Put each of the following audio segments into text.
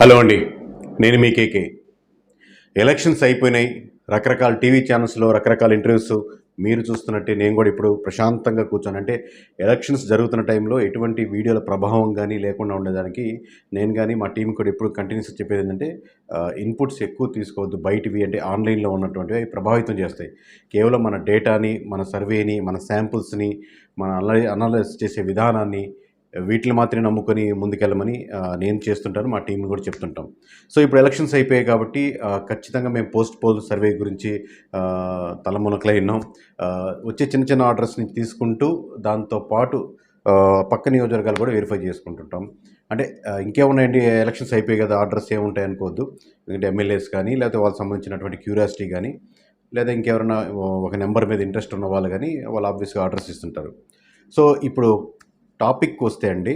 Hello అండి నేను మీ కేకే. Elections అయిపోయినాయి రకరకాల టీవీ ఛానల్స్లో రకరకాల ఇంటర్వ్యూస్ మీరు చూస్తున్నట్టే నేను కూడా ఇప్పుడు ప్రశాంతంగా కూర్చొని అంటే ఎలక్షన్స్ జరుగుతున్న టైంలో ఎటువంటి వీడియోల ప్రభావం కానీ లేకుండా ఉండేదానికి నేను కానీ మా టీం కూడా ఎప్పుడు కంటిన్యూస్ చెప్పేది ఏంటంటే ఇన్పుట్స్ ఎక్కువ తీసుకోవద్దు బయటివి అంటే ఆన్లైన్లో ఉన్నటువంటివి అవి ప్రభావితం చేస్తాయి. కేవలం మన డేటాని మన సర్వేని మన శాంపుల్స్ని మన అనలై అనలైజ్ చేసే విధానాన్ని వీటిని మాత్రమే నమ్ముకొని ముందుకెళ్ళమని నేను చేస్తుంటాను మా టీం కూడా చెప్తుంటాం. సో ఇప్పుడు ఎలక్షన్స్ అయిపోయాయి కాబట్టి ఖచ్చితంగా మేము పోస్ట్ పోల్ సర్వే గురించి తలమునకలై ఉన్నాం. వచ్చే చిన్న చిన్న ఆర్డర్స్ నుంచి తీసుకుంటూ దాంతో పాటు పక్క నియోజకవర్గాలు కూడా వెరిఫై చేసుకుంటుంటాం. అంటే ఇంకేమున్నాయండి? ఎలక్షన్స్ అయిపోయాయి కదా ఆర్డర్స్ ఏముంటాయి అనుకోవద్దు. ఎందుకంటే ఎమ్మెల్యేస్ కానీ లేకపోతే వాళ్ళకి సంబంధించినటువంటి క్యూరియాసిటీ కానీ లేదా ఇంకెవరైనా ఒక నెంబర్ మీద ఇంట్రెస్ట్ ఉన్న వాళ్ళు కానీ వాళ్ళు ఆబ్వియస్గా ఆర్డర్స్ ఇస్తుంటారు. సో ఇప్పుడు టాపిక్ వస్తే అండి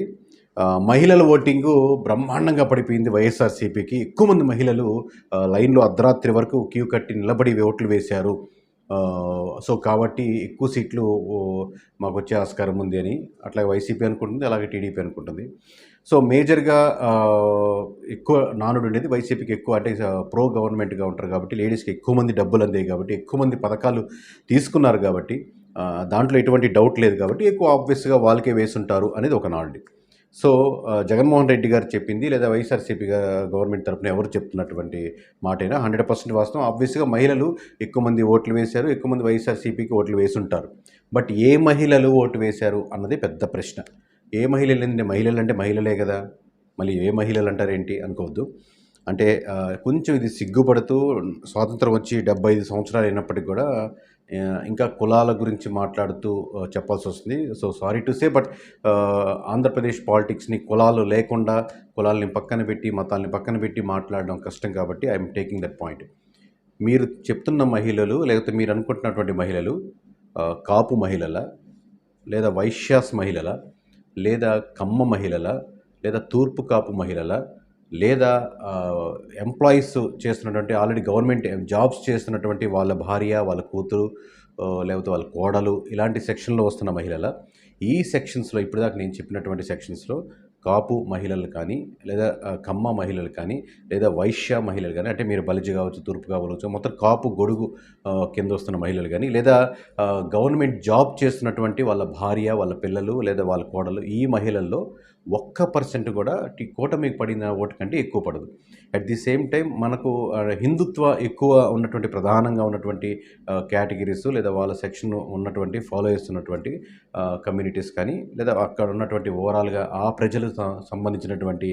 మహిళల ఓటింగు బ్రహ్మాండంగా పడిపోయింది వైఎస్ఆర్సీపీకి. ఎక్కువ మంది మహిళలు లైన్లో అర్ధరాత్రి వరకు క్యూ కట్టి నిలబడి ఓట్లు వేశారు. సో కాబట్టి ఎక్కువ సీట్లు మాకు వచ్చే ఆస్కారం ఉంది అని. అట్లా వైసీపీ అనుకుంటుంది అలాగే టీడీపీ అనుకుంటుంది. సో మేజర్గా ఎక్కువ నానుడు ఉండేది వైసీపీకి ఎక్కువ అంటే ప్రో గవర్నమెంట్గా ఉంటారు కాబట్టి లేడీస్కి ఎక్కువ మంది డబ్బులు అందాయి కాబట్టి ఎక్కువ మంది పథకాలు తీసుకున్నారు కాబట్టి దాంట్లో ఎటువంటి డౌట్ లేదు కాబట్టి ఎక్కువ ఆబ్వియస్గా వాళ్ళకే వేసుంటారు అనేది ఒక నానుడి సో జగన్మోహన్ రెడ్డి గారు చెప్పింది లేదా వైఎస్ఆర్సీపీ గవర్నమెంట్ తరపున ఎవరు చెప్తున్నటువంటి మాటైనా హండ్రెడ్ పర్సెంట్ వాస్తవం. ఆబ్వియస్గా మహిళలు ఎక్కువ మంది ఓట్లు వేశారు ఎక్కువ మంది వైఎస్ఆర్సీపీకి ఓట్లు వేసుంటారు. బట్ ఏ మహిళలు ఓటు వేశారు అన్నది పెద్ద ప్రశ్న. ఏ మహిళలు ఏంటంటే మహిళలు అంటే మహిళలే కదా. మళ్ళీ ఏ మహిళలు అంటారేంటి అనుకోవద్దు. అంటే కొంచెం ఇది సిగ్గుపడుతూ స్వాతంత్రం వచ్చి డెబ్బై ఐదు సంవత్సరాలు అయినప్పటికీ కూడా ఇంకా కులాల గురించి మాట్లాడుతూ చెప్పాల్సి వస్తుంది. So sorry to say but Andhra Pradesh పాలిటిక్స్ని కులాలు లేకుండా కులాలని పక్కన పెట్టి మతాలని పక్కన పెట్టి మాట్లాడడం కష్టం కాబట్టి ఐఎమ్ టేకింగ్ దట్ పాయింట్. మీరు చెప్తున్న మహిళలు లేకపోతే మీరు అనుకుంటున్నటువంటి మహిళలు కాపు మహిళల లేదా వైశ్యాస్ మహిళల లేదా కమ్మ మహిళల లేదా తూర్పు కాపు మహిళల లేదా ఎంప్లాయీస్ చేస్తున్నటువంటి ఆల్రెడీ గవర్నమెంట్ జాబ్స్ చేస్తున్నటువంటి వాళ్ళ భార్య వాళ్ళ కూతురు లేకపోతే వాళ్ళ కోడలు ఇలాంటి సెక్షన్లో వస్తున్న మహిళల ఈ సెక్షన్స్లో ఇప్పటిదాకా నేను చెప్పినటువంటి సెక్షన్స్లో కాపు మహిళలు కానీ లేదా కమ్మ మహిళలు కానీ లేదా వైశ్య మహిళలు కానీ అంటే మీరు బలిజి కావచ్చు తూర్పు కావచ్చు మొత్తం కాపు గొడుగు కింద వస్తున్న మహిళలు కానీ లేదా గవర్నమెంట్ జాబ్ చేస్తున్నటువంటి వాళ్ళ భార్య వాళ్ళ పిల్లలు లేదా వాళ్ళ కోడలు ఈ మహిళల్లో ఒక్క పర్సెంట్ కూడా ఈ కూటమికి పడిన ఓటు కంటే ఎక్కువ పడదు. అట్ ది సేమ్ టైం మనకు హిందుత్వ ఎక్కువ ఉన్నటువంటి ప్రధానంగా ఉన్నటువంటి కేటగిరీస్ లేదా వాళ్ళ సెక్షన్ ఉన్నటువంటి ఫాలో చేస్తున్నటువంటి కమ్యూనిటీస్ కానీ లేదా అక్కడ ఉన్నటువంటి ఓవరాల్గా ఆ ప్రజలు సంబంధించినటువంటి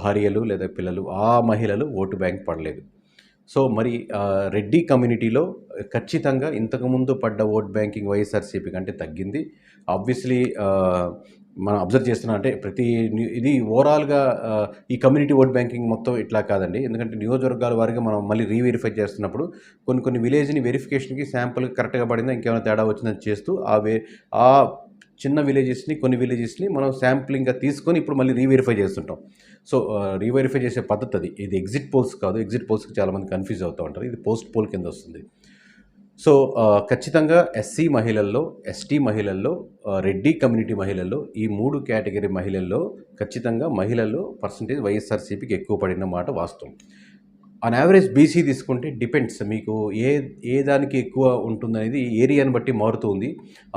భార్యలు లేదా పిల్లలు ఆ మహిళలు ఓటు బ్యాంక్ పడలేదు. సో మరి రెడ్డి కమ్యూనిటీలో ఖచ్చితంగా ఇంతకుముందు పడ్డ ఓట్ బ్యాంకింగ్ వైఎస్ఆర్సీపీ కంటే తగ్గింది. ఆబ్వియస్లీ మనం అబ్జర్వ్ చేస్తున్నా అంటే ప్రతి ఇది ఓవరాల్గా ఈ కమ్యూనిటీ ఓట్ బ్యాంకింగ్ మొత్తం ఇట్లా కాదండి. ఎందుకంటే నియోజకవర్గాల వారిగా మనం మళ్ళీ రీవెరిఫై చేస్తున్నప్పుడు కొన్ని కొన్ని విలేజ్ని వెరిఫికేషన్కి శాంపుల్ కరెక్ట్గా పడిందా ఇంకేమైనా తేడా వచ్చిందని చేస్తూ ఆ వే ఆ చిన్న విలేజెస్ని కొన్ని విలేజెస్ని మనం శాంప్లింగ్గా తీసుకొని ఇప్పుడు మళ్ళీ రీవెరిఫై చేస్తుంటాం. సో రీవెరిఫై చేసే పద్ధతి అది ఇది ఎగ్జిట్ పోల్స్ కాదు ఎగ్జిట్ పోల్స్కి చాలామంది కన్ఫ్యూజ్ అవుతూ ఉంటారు. ఇది పోస్ట్ పోల్ కింద వస్తుంది. సో ఖచ్చితంగా ఎస్సీ మహిళల్లో ఎస్టీ మహిళల్లో రెడ్డి కమ్యూనిటీ మహిళల్లో ఈ మూడు కేటగిరీ మహిళల్లో ఖచ్చితంగా మహిళల్లో పర్సంటేజ్ వైఎస్ఆర్సీపీకి ఎక్కువ పడిన మాట వాస్తవం. ఆన్ యావరేజ్ బీసీ తీసుకుంటే డిపెండ్స్ మీకు ఏ ఏ దానికి ఎక్కువ ఉంటుందనేది ఏరియాని బట్టి మారుతుంది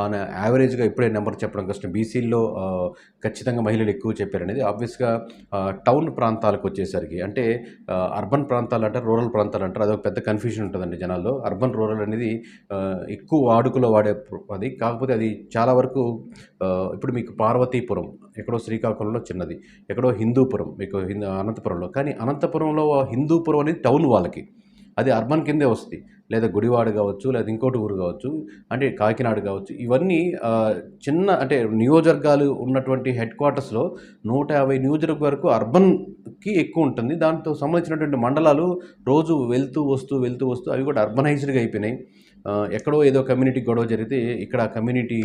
ఆన్ యావరేజ్గా ఇప్పుడే నెంబర్ చెప్పడం కష్టం. బీసీల్లో ఖచ్చితంగా మహిళలు ఎక్కువ చెప్పారనేది. ఆబ్వియస్గా టౌన్ ప్రాంతాలకు వచ్చేసరికి అంటే అర్బన్ ప్రాంతాలు అంటారు రూరల్ ప్రాంతాలు అంటారు అదొక పెద్ద కన్ఫ్యూజన్ ఉంటుందండి జనాల్లో. అర్బన్ రూరల్ అనేది ఎక్కువ వాడుకలో వాడే అది కాకపోతే అది చాలా వరకు ఇప్పుడు మీకు పార్వతీపురం ఎక్కడో శ్రీకాకుళంలో చిన్నది ఎక్కడో హిందూపురం మీకు హిందూ అనంతపురంలో. కానీ అనంతపురంలో హిందూపురం అనేది టౌన్ వాళ్ళకి. అది అర్బన్ కిందే వస్తుంది. లేదా గుడివాడ కావచ్చు లేదా ఇంకోటి ఊరు కావచ్చు అంటే కాకినాడ కావచ్చు. ఇవన్నీ చిన్న అంటే నియోజకవర్గాలు ఉన్నటువంటి హెడ్ క్వార్టర్స్లో నూట యాభై నియోజకవర్గ వరకు అర్బన్కి ఎక్కువ ఉంటుంది. దాంతో సంబంధించినటువంటి మండలాలు రోజు వెళ్తూ వస్తూ వెళ్తూ వస్తూ అవి కూడా అర్బనైజ్డ్గా అయిపోయినాయి. ఎక్కడో ఏదో కమ్యూనిటీ గొడవ జరిగితే ఇక్కడ కమ్యూనిటీ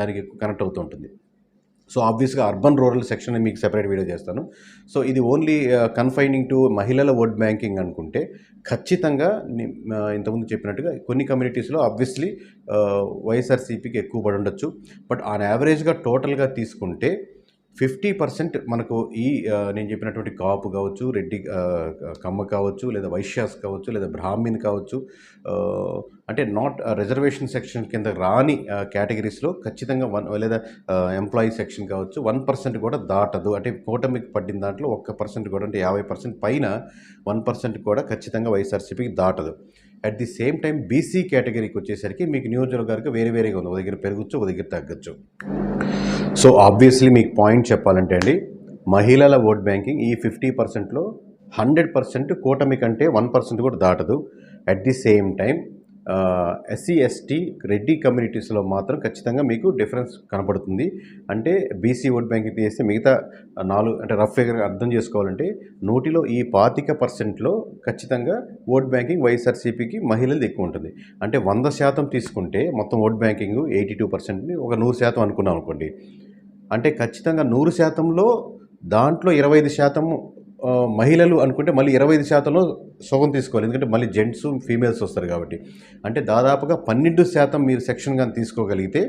దానికి కనెక్ట్ అవుతూ ఉంటుంది. సో ఆబ్వియస్గా అర్బన్ రూరల్ సెక్షన్ మీకు సెపరేట్ వీడియో చేస్తాను. సో ఇది ఓన్లీ కన్ఫైనింగ్ టు మహిళల ఓట్ బ్యాంకింగ్ అనుకుంటే ఖచ్చితంగా uh, ఇంతకుముందు చెప్పినట్టుగా కొన్ని కమ్యూనిటీస్లో ఆబ్వియస్లీ uh, వైఎస్ఆర్సీపీకి ఎక్కువ పడి ఉండొచ్చు. బట్ ఆన్ యావరేజ్గా టోటల్గా తీసుకుంటే ఫిఫ్టీ పర్సెంట్ మనకు ఈ నేను చెప్పినటువంటి కాపు కావచ్చు రెడ్డి కమ్మ కావచ్చు లేదా వైశ్యాస్ కావచ్చు లేదా బ్రాహ్మిన్ కావచ్చు అంటే నాట్ రిజర్వేషన్ సెక్షన్ కింద రాని కేటగిరీస్లో ఖచ్చితంగా వన్ లేదా ఎంప్లాయీ సెక్షన్ కావచ్చు వన్ పర్సెంట్ కూడా దాటదు. అంటే కూటమికి పడిన దాంట్లో ఒక్క పర్సెంట్ కూడా అంటే యాభై పర్సెంట్ పైన వన్ పర్సెంట్ కూడా ఖచ్చితంగా వైఎస్ఆర్సీపీకి దాటదు. At the same time BC కేటగిరీకి వచ్చేసరికి మీకు నియోజకవర్గానికి వేరే వేరేగా ఉంది. ఒక దగ్గర పెరగచ్చు ఒక దగ్గర తగ్గచ్చు. సో ఆబ్వియస్లీ మీకు పాయింట్ చెప్పాలంటే అండి మహిళల ఓట్ బ్యాంకింగ్ ఈ ఫిఫ్టీ పర్సెంట్లో హండ్రెడ్ పర్సెంట్ కూటమి కంటే వన్ పర్సెంట్ కూడా దాటదు. At the same time SC ST Reddy కమ్యూనిటీస్లో మాత్రం ఖచ్చితంగా మీకు డిఫరెన్స్ కనపడుతుంది. అంటే బీసీ ఓట్ బ్యాంకింగ్ తీస్తే మిగతా నాలుగు అంటే రఫ్ ఫిగర్ అర్థం చేసుకోవాలంటే నూటిలో ఈ పాతిక పర్సెంట్లో ఖచ్చితంగా ఓట్ బ్యాంకింగ్ వైఎస్ఆర్సీపీకి మహిళలు ఎక్కువ ఉంటుంది. అంటే వంద శాతం తీసుకుంటే మొత్తం ఓట్ బ్యాంకింగ్ ఎయిటీ టూ పర్సెంట్ని ఒక నూరు శాతం అనుకున్నాం అనుకోండి. అంటే ఖచ్చితంగా నూరు శాతంలో దాంట్లో ఇరవై ఐదు శాతం మహిళలు అనుకుంటే మళ్ళీ ఇరవై ఐదు శాతంలో సగం తీసుకోవాలి. ఎందుకంటే మళ్ళీ జెంట్స్ ఫీమేల్స్ వస్తారు కాబట్టి. అంటే దాదాపుగా పన్నెండు శాతం మీరు సెక్షన్ కానీ తీసుకోగలిగితే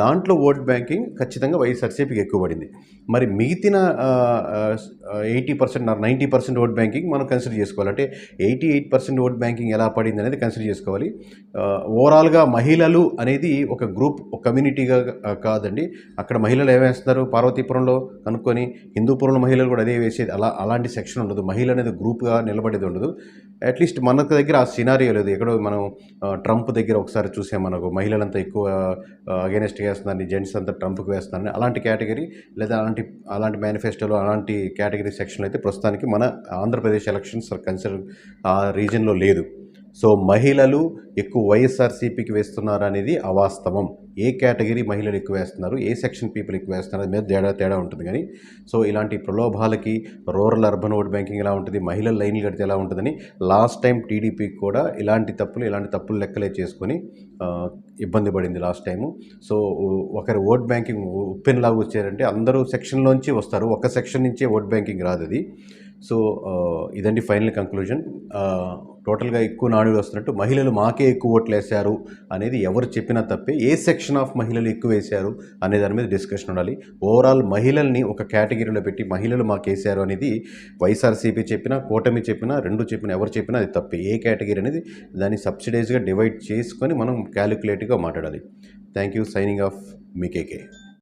దాంట్లో ఓట్ బ్యాంకింగ్ ఖచ్చితంగా వైఎస్ఆర్సీపీకి ఎక్కువ పడింది. మరి మిగితిన eighty percent ninety percent vote banking మనం కన్సిడర్ చేసుకోవాలి. అంటే eighty eight percent vote banking ఎలా పడింది అనేది కన్సిడర్ చేసుకోవాలి. ఓవరాల్గా మహిళలు అనేది ఒక గ్రూప్ ఒక కమ్యూనిటీగా కాదండి. అక్కడ మహిళలు ఏమేస్తున్నారు పార్వతీపురంలో కనుక్కొని హిందూపురంలో మహిళలు కూడా అదే వేసేది. అలా అలాంటి సెక్షన్ ఉండదు. మహిళ అనేది గ్రూప్గా నిలబడేది ఉండదు. అట్లీస్ట్ మనకు దగ్గర ఆ సినారియో లేదు. ఎక్కడో మనం ట్రంప్ దగ్గర ఒకసారి చూసాం మనకు మహిళలంతా ఎక్కువ అగేనెస్ట్ వేస్తున్నారని జెంట్స్ అంతా ట్రంప్కి వేస్తున్నారని అలాంటి కేటగిరీ లేదా అలాంటి అలాంటి మేనిఫెస్టోలో అలాంటి కేటగిరీ సెక్షన్లు అయితే ప్రస్తుతానికి మన ఆంధ్రప్రదేశ్ ఎలక్షన్స్ కన్సిడర్ ఆ రీజన్లో లేదు. సో మహిళలు ఎక్కువ వైఎస్ఆర్సీపీకి వేస్తున్నారు అనేది అవాస్తవం. ఏ కేటగిరీ మహిళలు ఎక్కువ వేస్తున్నారు ఏ సెక్షన్ పీపుల్ ఎక్కువ వేస్తున్నారు మీద తేడా తేడా ఉంటుంది. కానీ సో ఇలాంటి ప్రలోభాలకి రూరల్ అర్బన్ ఓట్ బ్యాంకింగ్ ఎలా ఉంటుంది మహిళల లైన్లు కడితే ఎలా ఉంటుందని లాస్ట్ టైం టీడీపీకి కూడా ఇలాంటి తప్పులు ఇలాంటి తప్పులు లెక్కలే చేసుకొని ఇబ్బంది పడింది లాస్ట్ టైము. సో ఒకరి ఓట్ బ్యాంకింగ్ ఉప్పెన్లాగా వచ్చారంటే అందరూ సెక్షన్లోంచి వస్తారు. ఒక సెక్షన్ నుంచే ఓట్ బ్యాంకింగ్ రాదు అది. సో ఇదండి ఫైనల్ కంక్లూజన్. టోటల్గా ఎక్కువ నాడులు వస్తున్నట్టు మహిళలు మాకే ఎక్కువ ఓట్లు వేశారు అనేది ఎవరు చెప్పినా తప్పే. ఏ సెక్షన్ ఆఫ్ మహిళలు ఎక్కువ వేశారు అనే దాని మీద డిస్కషన్ ఉండాలి. ఓవరాల్ మహిళల్ని ఒక కేటగిరీలో పెట్టి మహిళలు మాకు వేశారు అనేది వైఎస్ఆర్సీపీ చెప్పినా కూటమి చెప్పినా రెండు చెప్పినా ఎవరు చెప్పినా అది తప్పే. ఏ కేటగిరీ అనేది దాన్ని సబ్సిడైజ్గా డివైడ్ చేసుకొని మనం క్యాలిక్యులేట్గా మాట్లాడాలి. Thank you. Signing off మీకేకే